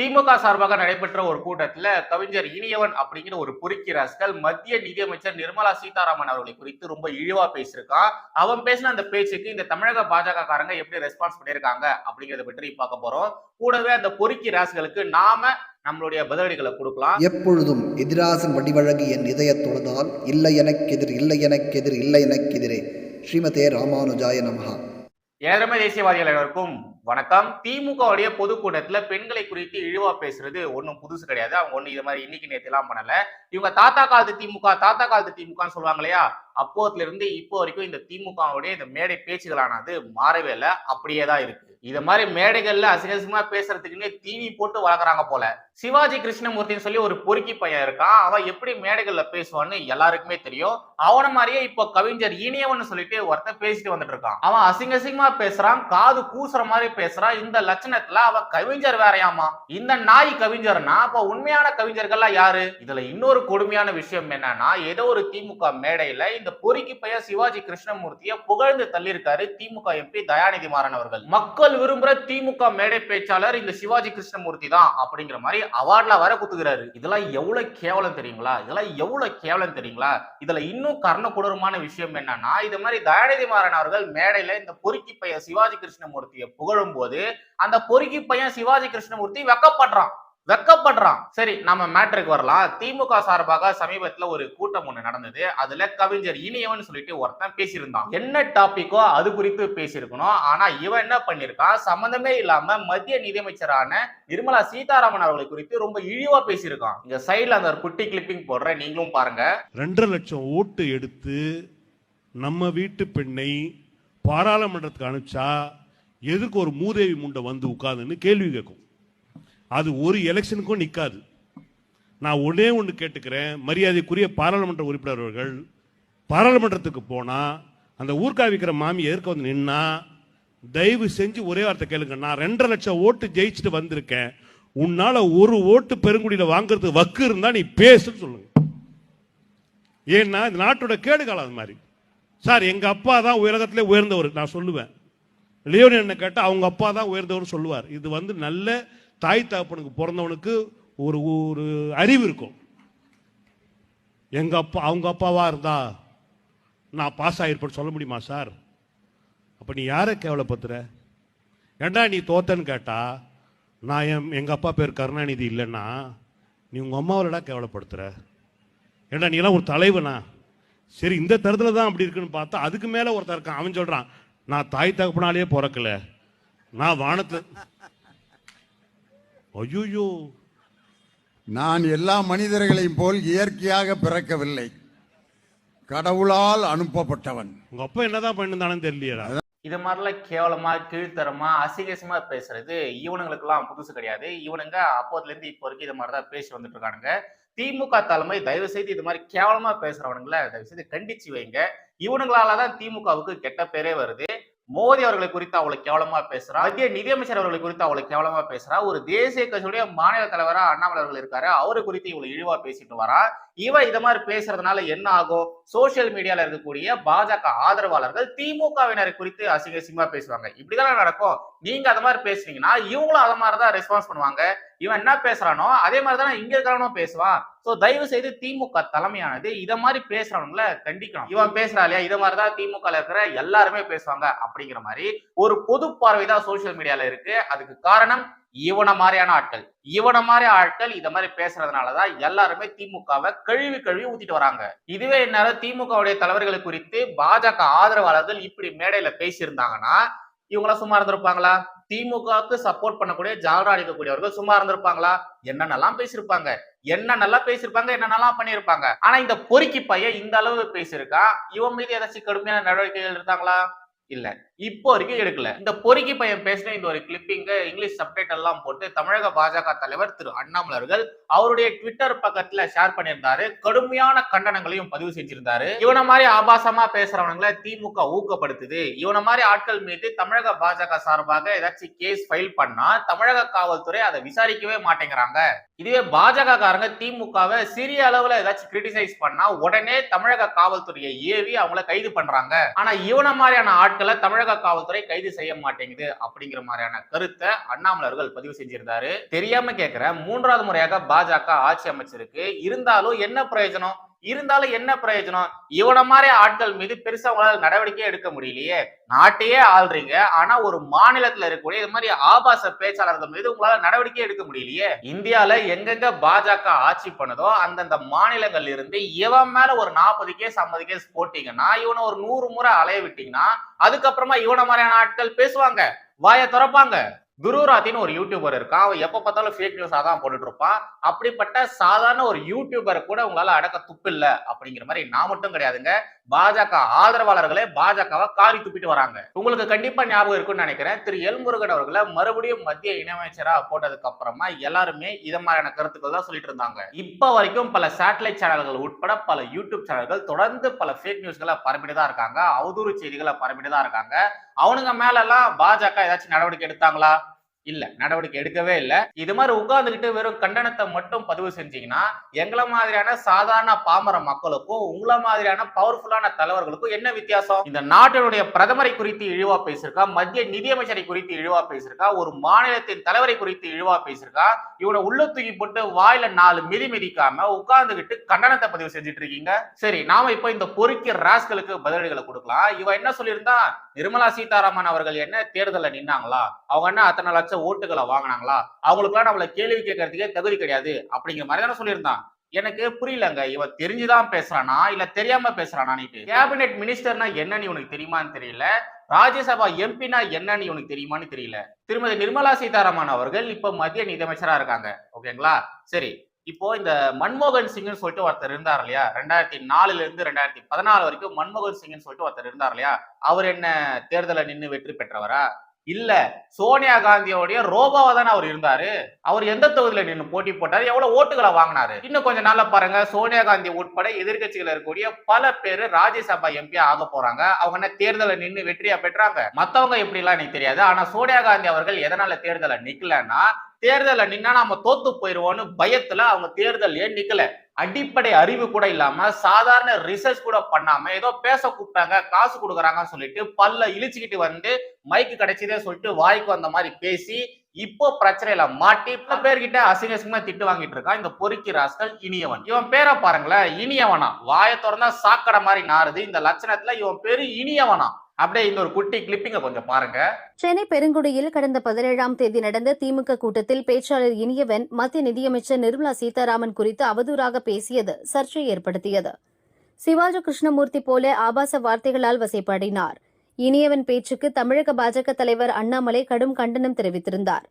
திமுக சார்பாக நடைபெற்ற ஒரு கூட்டத்துல கவிஞர் இனியவன் அப்படிங்கிற ஒரு பொறுக்கி ராஸ்கல் மத்திய நிதியமைச்சர் நிர்மலா சீதாராமன் அவர்களை குறித்து ரொம்ப இழிவா பேசியிருக்கான். அவன் பேசின அந்த பேச்சுக்கு இந்த தமிழக பாஜக காரங்க எப்படி ரெஸ்பான்ஸ் பண்ணியிருக்காங்க அப்படிங்கறத பற்றி பார்க்க போறோம். கூடவே அந்த பொறுக்கி ராஸ்களுக்கு நாம நம்மளுடைய பதிலடிகளை கொடுக்கலாம். எப்பொழுதும் எதிராசன் வடிவழகு என் இதயத் தொழுதால் இல்லை எனக்கெதிர் இல்லை எனக்கெதிர் இல்லை எனக்கெதிரே ஸ்ரீமதே ராமானுஜாய நமஹா. ஏழமை தேசியவாதிகள் அனைவருக்கும் வணக்கம். திமுகவுடைய பொதுக்கூட்டத்துல பெண்களை குறித்து இழிவா பேசுறது ஒன்றும் புதுசு கிடையாது. அவங்க ஒன்றும் இது மாதிரி இன்னைக்கு நேற்று எல்லாம் பண்ணல. இவங்க தாத்தா காலத்து திமுக தாத்தா காலத்து திமுகன்னு சொல்லுவாங்க இல்லையா? அப்போதுல இருந்து இப்போ வரைக்கும் இந்த திமுகவுடைய இந்த மேடை பேச்சுகளானது மாறவே இல்லை. அப்படியே தான் இருக்கு. இத மாதிரி மேடைகள்ல அசிங்கசிங்கமா பேசுறதுக்குன்னே டிவி போட்டு வளர்க்குறாங்க போல. சிவாஜி கிருஷ்ணமூர்த்தின்னு சொல்லி ஒரு பொறுக்கி பையன் இருக்கான். அவன் எப்படி மேடைகள்ல பேசுவான்னு எல்லாருக்குமே தெரியும். அவன மாதிரியே இப்போ கவிஞர் இனியவன் சொல்லிட்டு ஒருத்தன் பேசிட்டு வந்துட்டு இருக்கான். அவன் அசிங்கசிங்கமா பேசுறான். காது கூசுற மாதிரி பேசுறான். இந்த லட்சணத்துல அவன் கவிஞர் வேறையாமா? இந்த நாய் கவிஞர்னா அப்ப உண்மையான கவிஞர்கள்லாம் யாரு? இதுல இன்னொரு கொடுமையான விஷயம் என்னன்னா ஏதோ ஒரு திமுக மேடையில இந்த பொறிக்கு பெயர் சிவாஜி கிருஷ்ணமூர்த்தியை புகழ்ந்து தள்ளியிருக்காரு திமுக எம்பி தயாநிதி மாறன் அவர்கள். மக்கள் விரும்புற திமுக மேடை பேச்சாளர் இந்த சிவாஜி கிருஷ்ணமூர்த்தி தான் அப்படிங்கிற மாதிரி அவார்ட்ல வர குத்துக்கிறாரு இதெல்லாம் எவ்வளவு கேவலம் தெரியுங்களா? இதெல்லாம் எவ்வளவு கேவலம் தெரியுங்களா? இதுல இன்னும் கர்ண கொடூரமான விஷயம் என்னன்னா இது மாதிரி தயாநிதி மாறன் அவர்கள் மேடையில இந்த பொறுக்கி பையன் சிவாஜி கிருஷ்ணமூர்த்தியை புகழும் போது அந்த பொறுக்கி பையன் சிவாஜி கிருஷ்ணமூர்த்தி வெக்கப்படுறான். வெக்கப்படுறான். சரி நம்ம மேட்ருக்கு வரலாம். திமுக சார்பாக சமீபத்துல ஒரு கூட்டம் ஒண்ணு நடந்தது. அதுல கவிஞர் இனியவன் சொல்லிட்டு ஒருத்தன் பேசியிருந்தான். என்ன டாபிக்கோ அது குறித்து பேசியிருக்கணும். ஆனா இவன் என்ன பண்ணிருக்கான் சம்பந்தமே இல்லாம மத்திய நிதியமைச்சரான நிர்மலா சீதாராமன் அவர்களை குறித்து ரொம்ப இழிவா பேசியிருக்கான். இங்க சைட்ல அந்த ஒரு குட்டி கிளிப்பிங் போடுறேன். நீங்களும் பாருங்க. ரெண்டரை லட்சம் ஓட்டு எடுத்து நம்ம வீட்டு பெண்ணை பாராளுமன்றத்துக்கு அனுப்பிச்சா எதுக்கு ஒரு மூதேவி முண்டை வந்து உட்காந்துன்னு கேள்வி கேட்கும். அது ஒரு எலெக்ஷனுக்கும் நிற்காது நான் ஒன்னே ஒன்று கேட்டுக்கிறேன். மரியாதைக்குரிய பாராளுமன்ற உறுப்பினர் அவர்கள் பாராளுமன்றத்துக்கு போனால் அந்த ஊர்க்கா விற்கிற மாமி எதிர்க்க வந்து நின்னா தயவு செஞ்சு ஒரே வார்த்தை கேளுங்க. நான் ரெண்டரை லட்சம் ஓட்டு ஜெயிச்சுட்டு வந்திருக்கேன். உன்னால ஒரு ஓட்டு பெருங்குடியில் வாங்குறதுக்கு வக்கு இருந்தா நீ பேசுன்னு சொல்லுங்க. ஏன்னா இந்த நாட்டோட கேடுகாலம் அது மாதிரி. சார் எங்க அப்பா தான் உலகத்திலே உயர்ந்தவர். நான் சொல்லுவேன். லியோனி என்ன கேட்டால் அவங்க அப்பா தான் உயர்ந்தவர் சொல்லுவார். இது வந்து நல்ல தாய் தகப்பனுக்கு பிறந்தவனுக்கு ஒரு ஒரு அறிவு இருக்கும். எங்க அப்பா அவங்க அப்பாவா இருந்தா நான் பாஸ் ஆகிருப்பேன்னு சொல்ல முடியுமா சார் அப்ப நீ யாரை கேவலப்படுத்துற? ஏண்டா நீ தோத்தன்னு கேட்டா நான் என் எங்கள் அப்பா பேர் கருணாநிதி இல்லைன்னா நீ உங்கள் அம்மாவிலடா கேவலப்படுத்துற? ஏண்டா நீ எல்லாம் ஒரு தலைவனா? சரி இந்த தரத்தில் தான் அப்படி இருக்குன்னு பார்த்தா அதுக்கு மேலே ஒருத்தன் இருக்கான். அவன் சொல்கிறான் நான் தாய் தகப்பனாலேயே பிறக்கல. நான் வானத்தில் ஐயோ நான் எல்லா மனிதர்களையும் போல் இயற்கையாக பிறக்கவில்லை. கடவுளால் அனுப்பப்பட்டவன். உங்க அப்பா என்னதான் பண்ணிருந்தானு தெரியலையடா. இது மாதிரிலாம் கேவலமா கீழ்த்தரமா அசிங்கசமா பேசுறது இவனுங்களுக்கெல்லாம் புதுசு கிடையாது. இவனுங்க அப்போதுல இருந்து இப்போ வரைக்கும் இது மாதிரி தான் பேசி வந்துட்டு இருக்கானுங்க திமுக தலைமை தயவு செய்து இது மாதிரி கேவலமா பேசுறவனுங்கள தயவு செய்து கண்டிச்சு வைங்க. இவனுங்களால தான் திமுகவுக்கு கெட்ட பேரே வருது. மோடி அவர்களை குறித்து அவ்வளவு கேவலமா பேசுறா. மத்திய நிதியமைச்சர் அவர்களை குறித்து அவ்வளவு கேவலமா பேசுறா. ஒரு தேசிய கட்சியுடைய மாநில தலைவரா அண்ணாமலை அவர்கள் இருக்காரு. அவரை குறித்து இவ்வளவு இழிவா பேசிட்டு வரா. இவன் இத மாதிரி பேசுறதுனால என்ன ஆகும்? சோசியல் மீடியால இருக்கக்கூடிய பாஜக ஆதரவாளர்கள் திமுகவினரை குறித்து அசிங்க அசிங்கமா பேசுவாங்க. இப்படிதான் நடக்கும். நீங்க அத மாதிரி பேசுனீங்கன்னா இவங்களும் அத மாதிரி தான் ரெஸ்பான்ஸ் பண்ணுவாங்க. இவன் என்ன பேசுறானோ அதே மாதிரி தானே இங்க இருக்கிறவனும் பேசுவான். சோ தயவு செய்து திமுக தலைமையானது இத மாதிரி பேசுறவங்கள கண்டிக்கணும். இவன் பேசுறா இல்லையா? இத மாதிரி தான் திமுக இருக்கிற எல்லாருமே பேசுவாங்க அப்படிங்கிற மாதிரி ஒரு பொது பார்வை தான் சோசியல் மீடியால இருக்கு. அதுக்கு காரணம் இவனை மாதிரியான ஆட்கள். இவனை மாதிரி ஆட்கள் இத மாதிரி பேசுறதுனாலதான் எல்லாருமே திமுகவை கழுவி கழுவி ஊத்திட்டு வராங்க. இதுவே இந்நேரம் திமுகவுடைய தலைவர்களை குறித்து பாஜக ஆதரவாளர்கள் இப்படி மேடையில பேசியிருந்தாங்கன்னா இவங்களாம் சும்மா இருந்திருப்பாங்களா? திமுகவுக்கு சப்போர்ட் பண்ணக்கூடிய ஜாலரா அடிக்கக்கூடியவர்கள் சும்மா இருந்திருப்பாங்களா? என்னென்னலாம் பேசியிருப்பாங்க? என்னென்னலாம் பேசியிருப்பாங்க? என்னென்னலாம் பண்ணியிருப்பாங்க? ஆனா இந்த பொறுக்கி பையன் இந்த அளவு பேசியிருக்கான். இவன் மீது ஏதாச்சும் கடுமையான நடவடிக்கைகள் இருந்தாங்களா இல்ல. இப்போ வரைக்கும் எடுக்கல. இந்த பொறுக்கி பையன் பேசின இந்த ஒரு கிளிப்பிங்க இங்கிலீஷ் சப்டைட் எல்லாம் போட்டு தமிழக பாஜக தலைவர் திரு அண்ணாமலை அவர்கள் அவருடைய ட்விட்டர் பக்கத்துல ஷேர் பண்ணியிருந்தாரு. கடுமையான கண்டனங்களையும் பதிவு செஞ்சிருந்தாரு. இவன மாதிரி ஆபாசமா பேசுறவனுங்களை திமுக ஊக்கப்படுத்துது. இவன மாதிரி ஆட்கள் மீது தமிழக பாஜக சார்பாக ஏதாச்சும் கேஸ் ஃபைல் பண்ணா தமிழக காவல்துறை அதை விசாரிக்கவே மாட்டேங்கிறாங்க. இதுவே பாஜக காரங்க திமுகவை சிறிய அளவுல ஏதாச்சும் கிரிட்டிசைஸ் பண்ணா உடனே தமிழக காவல்துறையை ஏவி அவங்கள கைது பண்றாங்க. ஆனா இவன மாதிரியான ஆட்களை தமிழக காவல்துறை கைது செய்ய மாட்டேங்குது அப்படிங்கிற மாதிரியான கருத்தை அண்ணாமலை அவர்கள் பதிவு செஞ்சிருந்தாரு. தெரியாம கேக்குற மூன்றாவது முறையாக பாஜக ஆட்சி அமைச்சிருக்கு. இருந்தாலும் என்ன பிரயோஜனம்? இருந்தாலும் என்ன பிரயோஜனம்? இவன மாதிரி ஆட்கள் மீது பெருசா உங்களால் நடவடிக்கை எடுக்க முடியலையே. நாட்டையே ஆள்றீங்க. ஆனா ஒரு மாநிலத்துல இருக்கக்கூடிய இது மாதிரி ஆபாச பேச்சாளர்கள் மீது உங்களால நடவடிக்கை எடுக்க முடியலையே. இந்தியால எங்கெங்க பாஜக ஆட்சி பண்ணுதோ அந்தந்த மாநிலங்கள்ல இருந்து இவன் மேல ஒரு நாற்பது கேஸ் ஐம்பது கேஸ் போட்டீங்கன்னா இவனை ஒரு நூறு முறை அலைய விட்டீங்கன்னா அதுக்கப்புறமா இவன மாதிரியான ஆட்கள் பேசுவாங்க. வாயை திறப்பாங்க. துருராத்தின்னு ஒரு யூடியூபர் இருக்கான் அவன் எப்போ பார்த்தாலும் ஃபேக் நியூஸாக தான் போட்டுட்டு இருப்பான் அப்படிப்பட்ட சாதாரண ஒரு யூடியூபரை கூட உங்களால் அடக்க துப்பு அப்படிங்கிற மாதிரி நான் மட்டும் கிடையாதுங்க. பாஜக ஆதரவாளர்களே பாஜகவை காரி துப்பிட்டு வராங்க. உங்களுக்கு கண்டிப்பா ஞாபகம் இருக்கும்னு நினைக்கிறேன். திரு எல்முருகன் அவர்களை மறுபடியும் மத்திய இணையமைச்சரா போட்டதுக்கு அப்புறமா எல்லாருமே இத மாதிரியான கருத்துக்கள் தான் சொல்லிட்டு இருந்தாங்க. இப்ப வரைக்கும் பல சேட்டலைட் சேனல்கள் உட்பட பல யூடியூப் சேனல்கள் தொடர்ந்து பல ஃபேக் நியூஸ்களை பரப்பிட்டு தான் இருக்காங்க. அவதூறு செய்திகளை பரப்பிட்டு தான் இருக்காங்க. அவனுங்க மேல எல்லாம் பாஜக ஏதாச்சும் நடவடிக்கை எடுத்தாங்களா? இல்ல நடவடிக்கை எடுக்கவே இல்ல. இது மாதிரி உட்கார்ந்துகிட்டு வெறும் கண்டனத்தை மட்டும் பதிவு செஞ்சீங்கன்னா எங்களை மாதிரியான சாதாரண பாமர மக்களுக்கும் உங்களை மாதிரியான பவர்ஃபுல்லான தலைவர்களுக்கும் என்ன வித்தியாசம்? இந்த நாட்டினுடைய பிரதமரை குறித்து இழிவா பேசியிருக்கா மத்திய நிதியமைச்சரை குறித்து இழிவா பேசியிருக்கா ஒரு மாநிலத்தின் தலைவரை குறித்து இழிவா பேசியிருக்கா இவனை உள்ள தூக்கி போட்டு வாயில நாலு மிதி மிதிக்காம உட்கார்ந்துகிட்டு கண்டனத்தை பதிவு செஞ்சுட்டு இருக்கீங்க? சரி நாம இப்போ இந்த பொறுக்கி ராஸ்களுக்கு பதிலடிகளை கொடுக்கலாம். இவன் என்ன சொல்லியிருந்தா நிர்மலா சீதாராமன் அவர்கள் என்ன தேர்தலில் நின்னாங்களா? அவங்க என்ன அத்தனை லட்சம் ஓட்டுகளை வாங்கினாங்களா? அவங்களுக்குலாம் நம்மள கேள்வி கேட்கறதுக்கே தகுதி கிடையாது. அப்படிங்கிற மாதிரி தானே சொல்லியிருந்தான். எனக்கு புரியலங்க. இவன் தெரிஞ்சுதான் பேசுறானா? இல்ல தெரியாம பேசுறானான்னு கேபினெட் மினிஸ்டர்னா என்னன்னு உனக்கு தெரியுமான்னு தெரியல. ராஜ்யசபா எம்பினா என்னன்னு உனக்கு தெரியுமான்னு தெரியல. திருமதி நிர்மலா சீதாராமன் அவர்கள் இப்ப மத்திய நிதியமைச்சரா இருக்காங்க. ஓகேங்களா? சரி. இப்போ இந்த மன்மோகன் சிங்னு சொல்லிட்டு ஒருத்தர் இருந்தார் இல்லையா? ரெண்டாயிரத்தி நாலுல இருந்து ரெண்டாயிரத்தி பதினாலு வரைக்கும் மன்மோகன் சிங்னு சொல்லிட்டு ஒருத்தர் இருந்தார் இல்லையா? அவர் என்ன தேர்தலை நின்னு வெற்றி பெற்றவரா? இல்ல சோனியா காந்தியோடைய ரோபாவா தானே அவர் இருந்தாரு? அவர் எந்த தொகுதியில நின்று போட்டி போட்டாரு? எவ்வளவு ஓட்டுகளை வாங்கினாரு? இன்னும் கொஞ்சம் நாள்ல பாருங்க சோனியா காந்தி உட்பட எதிர்க்கட்சிகள் இருக்கக்கூடிய பல பேர் ராஜ்யசபா எம்பி ஆக போறாங்க. அவங்க என்ன தேர்தலை நின்று வெற்றியா பெற்றாங்க? மத்தவங்க எப்படிலாம் எனக்கு தெரியாது. ஆனா சோனியா காந்தி அவர்கள் எதனால தேர்தலை நிக்கலன்னா தேர்தலை நின்னா நாம தோத்து போயிருவோம்னு பயத்துல அவங்க தேர்தல் ஏன் நிக்கல? அடிப்படை அறிவு கூட இல்லாம சாதாரண ரிசர்ச் கூட பண்ணாம ஏதோ பேச கூப்பிட்டாங்க காசு கொடுக்குறாங்கன்னு சொல்லிட்டு பல்ல இழிச்சுக்கிட்டு வந்து மைக்கு கிடைச்சதே சொல்லிட்டு வாய்க்கு வந்த மாதிரி பேசி இப்போ பிரச்சனையில மாட்டி பல பேர்கிட்ட அசிங்கசிங்கமா திட்டு வாங்கிட்டு இருக்கான். இந்த பொறுக்கி ராஸ்கல் இனியவன். இவன் பேரை பாருங்களேன் இனியவனா. வாயை திறந்தா சாக்கடை மாதிரி நாறுது. இந்த லட்சணத்துல இவன் பேரு இனியவனா. அப்படியே இந்த ஒரு குட்டி கிளிப்பிங்க கொஞ்சம் பாருங்க. சென்னை பெருங்குடியில் கடந்த பதினேழாம் தேதி நடந்த திமுக கூட்டத்தில் பேச்சாளர் இனியவன் மத்திய நிதியமைச்சர் நிர்மலா சீதாராமன் குறித்து அவதூறாக பேசியது சர்ச்சை ஏற்படுத்தியது. சிவாஜி கிருஷ்ணமூர்த்தி போல ஆபாச வார்த்தைகளால் வசைப்பாடினார். இனியவன் பேச்சுக்கு தமிழக பாஜக தலைவர் அண்ணாமலை கடும் கண்டனம் தெரிவித்திருந்தார்.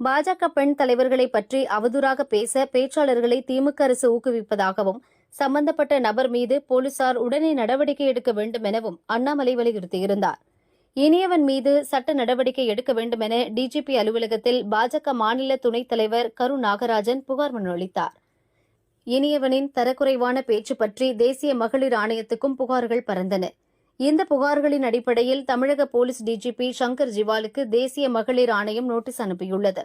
பாஜக பெண் தலைவர்களை பற்றி அவதூறாக பேச பேச்சாளர்களை திமுக அரசு ஊக்குவிப்பதாகவும் சம்பந்தப்பட்ட நபர் மீது போலீசார் உடனே நடவடிக்கை எடுக்க வேண்டும் எனவும் அண்ணாமலை வலியுறுத்தியிருந்தார். இனியவன் மீது சட்ட நடவடிக்கை எடுக்க வேண்டும் என டிஜிபி அலுவலகத்தில் பாஜக மாநில துணைத் தலைவர் கரு நாகராஜன் புகார் மனு அளித்தார் இனியவனின் தரக்குறைவான பேச்சு பற்றி தேசிய மகளிர் ஆணையத்துக்கும் புகார்கள் பறந்தன. இந்த புகார்களின் அடிப்படையில் தமிழக போலீஸ் டிஜிபி சங்கர் ஜிவாலுக்கு தேசிய மகளிர் ஆணையம் நோட்டீஸ் அனுப்பியுள்ளது.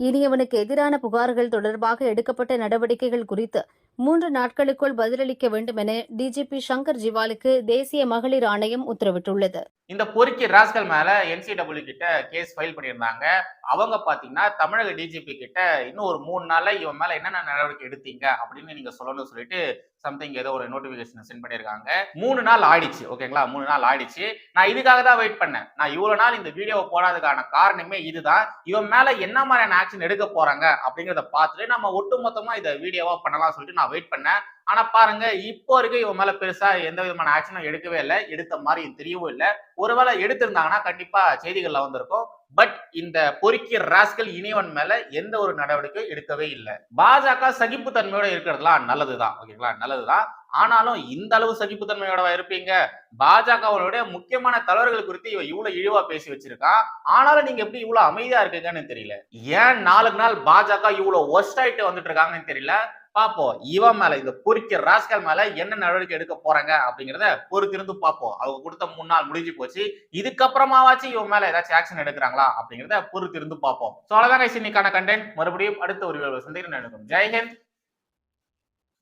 இனியவனுக்கு எதிரான புகார்கள் தொடர்பாக எடுக்கப்பட்ட நடவடிக்கைகள் குறித்து மூன்று நாட்களுக்குள் பதிலளிக்க வேண்டும் என டிஜிபி சங்கர் ஜிவாலுக்கு தேசிய மகளிர் ஆணையம் உத்தரவிட்டுள்ளது. இந்த பொறுக்கி ராஸ்கல் மேல என்சிடபிள்யூ கிட்ட கேஸ் ஃபைல் பண்ணியிருந்தாங்க. அவங்க பாத்தீங்கன்னா தமிழக டிஜிபி கிட்ட இன்னும் ஒரு மூணு நாள்ல இவன் மேல என்னென்ன நடவடிக்கை எடுத்தீங்க அப்படின்னு நீங்க சொல்லணும்னு சொல்லிட்டு சம்திங் ஏதோ ஒரு நோட்டிபிகேஷன் சென்ட் பண்ணியிருக்காங்க. மூணு நாள் ஆயிடுச்சு ஓகேங்களா மூணு நாள் ஆயிடுச்சு. நான் இதுக்காக தான் வெயிட் பண்ணேன். நான் இவ்வளவு நாள் இந்த வீடியோவை போடாததுக்கான காரணமே இதுதான். இவன் மேல என்ன மாதிரியான ஆக்ஷன் எடுக்க போறாங்க அப்படிங்கிறத பார்த்துட்டு நம்ம ஒட்டுமொத்தமா இதை வீடியோவா பண்ணலாம் சொல்லிட்டு நான் வெயிட் பண்ணேன். ஆனா பாருங்க இப்போ வரைக்கும் இவன் மேல பெருசா எந்த விதமான ஆக்ஷனும் எடுக்கவே இல்லை. எடுத்த மாதிரி தெரியவும் இல்லை. ஒருவேளை எடுத்திருந்தாங்கன்னா கண்டிப்பா செய்திகள்ல வந்திருக்கும். பட் இந்த பொறுக்கிய ராஸ்கல் இனிவன் மேல எந்த ஒரு நடவடிக்கையும் எடுக்கவே இல்லை. பாஜக சகிப்புத்தன்மையோட இருக்கிறதுலாம் நல்லதுதான். ஓகேங்களா? நல்லதுதான். ஆனாலும் இந்த அளவு சகிப்புத்தன்மையோட இருப்பீங்க? பாஜகவனுடைய முக்கியமான தலைவர்கள் குறித்து இவன் இவ்வளவு இழிவா பேசி வச்சிருக்கான் ஆனாலும் நீங்க எப்படி இவ்வளவு அமைதியா இருக்கீங்கன்னு தெரியல. ஏன் நாளுக்கு நாள் பாஜக இவ்வளவு ஒஸ்ட் ஆயிட்டு வந்துட்டு இருக்காங்கன்னு தெரியல? பார்ப்போம் இவன் மேல இந்த பொறிக்க ராஸ்கல் மேல என்ன நடவடிக்கை எடுக்க போறாங்க அப்படிங்கிறத பொறுத்திருந்து பார்ப்போம் அவங்க கொடுத்த மூணு நாள் முடிஞ்சு போச்சு. இதுக்கப்புறமாவாச்சும் இவன் மேல ஏதாச்சும் ஆக்ஷன் எடுக்கிறாங்களா அப்படிங்கிறத பொறுத்திருந்து பார்ப்போம் ஸோ அவ்வளோதான் இன்னைக்கான கண்டென்ட் மறுபடியும் அடுத்த ஒரு சந்திக்கிறேன். நடக்கும் ஜெய்ஹிந்த்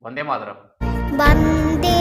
வந்தே மாதரம். வந்தே